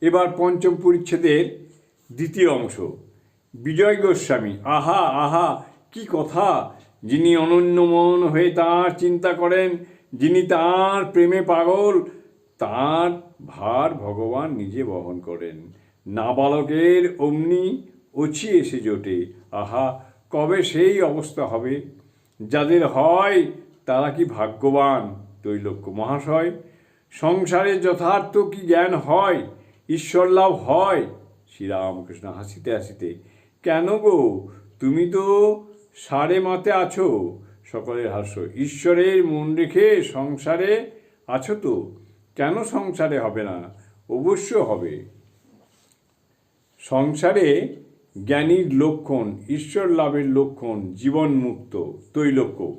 এবার পঞ্চম পরিচ্ছেদের দ্বিতীয় অংশ। বিজয় গোস্বামী, আহা আহা, কি কথা? যিনি অনন্যমন হয়ে তার চিন্তা করেন, যিনি তার প্রেমে পাগল, তার ভার ভগবান নিজে বহন করেন। নাবালকের অমনি অছি এসে জোটে। আহা, কবে সেই অবস্থা হবে? যাদের হয়, তারা কি ভাগ্যবান? তৈলক্য মহাশয়, সংসারে যথার্থ কি জ্ঞান হয়? ঈশ্বর লাভ হয়। শ্রীরামকৃষ্ণ হাসিতে হাসিতে, কেন গো? তুমি তো সারে মাতে আছো। সকলের হাস্য, ঈশ্বরের মন রেখে সংসারে আছো তো। কেন সংসারে হবে না? অবশ্য হবে। সংসারে জ্ঞানীর লক্ষণ ঈশ্বর লাভের লক্ষণ জীবন মুক্ত তৈলক্য।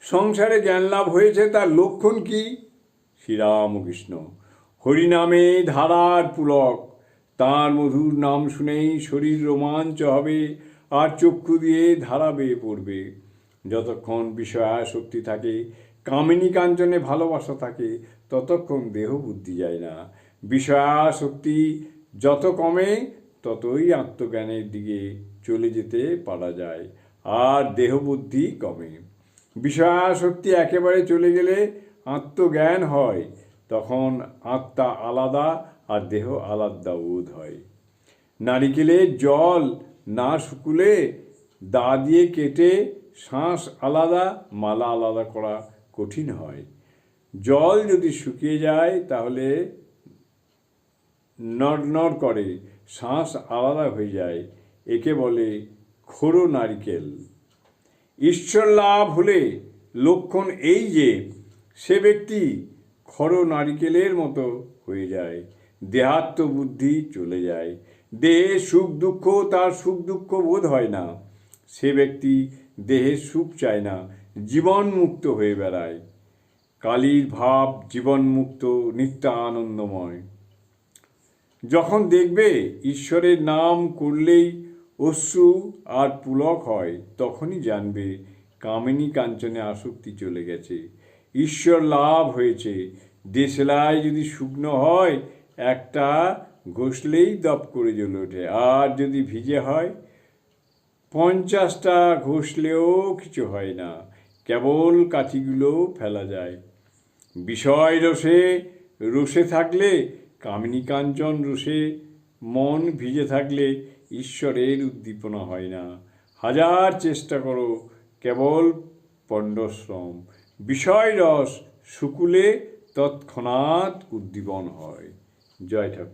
সংসারে জ্ঞান লাভ হয়েছে, তার লক্ষণ কি? শ্রীরামকৃষ্ণ হরিনামে ধারার পুলক। তার মধুর নাম শুনেই শরীর রোমাঞ্চ হবে আর চক্ষু দিয়ে ধারা বেয়ে পড়বে। যতক্ষণ বিষয়াসক্তি থাকে, কামিনী কাঞ্চনে ভালোবাসা থাকে, ততক্ষণ দেহ বুদ্ধি যায় না। বিষয়াসক্তি যত কমে, ততই আত্মজ্ঞানের দিকে চলে যেতে পারা যায়, আর দেহ বুদ্ধি কমে। বিষয়াসক্তি একেবারে চলে গেলে আত্মজ্ঞান হয় তখন আত্মা আলাদা আর দেহ আলাদা বোধ হয়। নারিকেলের জল না শুকুলে দা দিয়ে কেটে শ্বাস আলাদা, মালা আলাদা করা কঠিন হয়। জল যদি শুকিয়ে যায় তাহলে নড় নড় করে, শ্বাস আলাদা হয়ে যায়, একে বলে খোড়ো নারিকেল। ঈশ্বর লাভ হলে লক্ষণ এই যে, সে ব্যক্তি খড় নারিকেলের মতো হয়ে যায়। দেহাত্ম বুদ্ধি চলে যায়। দেহে সুখ দুঃখ, তার সুখ দুঃখ বোধ হয় না। সে ব্যক্তি দেহের সুখ চায় না, জীবন মুক্ত হয়ে বেড়ায়। কালীর ভাব জীবন মুক্ত, নিত্য আনন্দময়। যখন দেখবে ঈশ্বরের নাম করলেই অশ্রু আর পুলক হয়, তখনই জানবে কামিনী কাঞ্চনে আসক্তি চলে গেছে। ঈশ্বর লাভ হয়েছে দেশলাই যদি শুকনো হয়, একটা ঘষলেই দপ করে জ্বলে ওঠে। আর যদি ভিজে হয়, পঞ্চাশটা ঘষলেও কিছু হয় না। কেবল কাঠিগুলো ফেলা যায়। বিষয় রসে রসে থাকলে কামিনী কাঞ্চন রসে মন ভিজে থাকলে ঈশ্বরের উদ্দীপনা হয় না। হাজার চেষ্টা করো, কেবল পণ্ডশ্রম বিষয় রস শুকুলে তৎক্ষণাৎ উদ্দীপন হয়। জয় ঠাকুর।